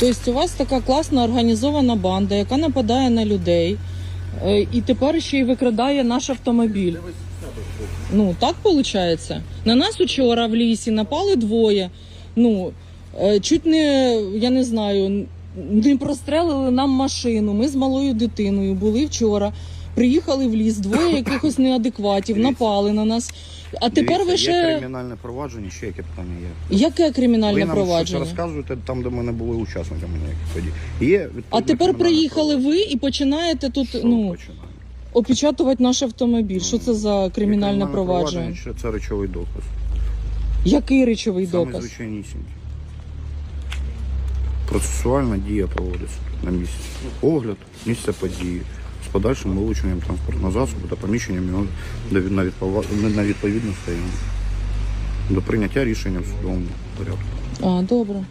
Тобто у вас така класна організована банда, яка нападає на людей, е, і тепер ще й викрадає наш автомобіль. Ну, так виходить. На нас учора в лісі напали двоє. Ну, е, чуть не, я не знаю, не прострелили нам машину. Ми з малою дитиною були вчора. Приїхали в ліс, двоє якихось неадекватів, Дивіться. напали на нас. А тепер ви Дивіться, Є ще. кримінальне провадження, ще яке питання є. Яке кримінальне ви нам щось провадження? розказуєте там, де ми не були учасниками ніяких подій. Є А тепер кримінальне приїхали провадження. ви і починаєте тут Що ну починаємо? опечатувати наш автомобіль. Що це за Є кримінальне провадження? що Це речовий доказ. Який речовий Саме доказ? звичайнісінький. Процесуальна дія проводиться на місці. Огляд місця події подальшим вилученням транспортного засобу та поміщенням його на стоїмо відповідну стоянку. До прийняття рішення в судовому порядку. А, добре.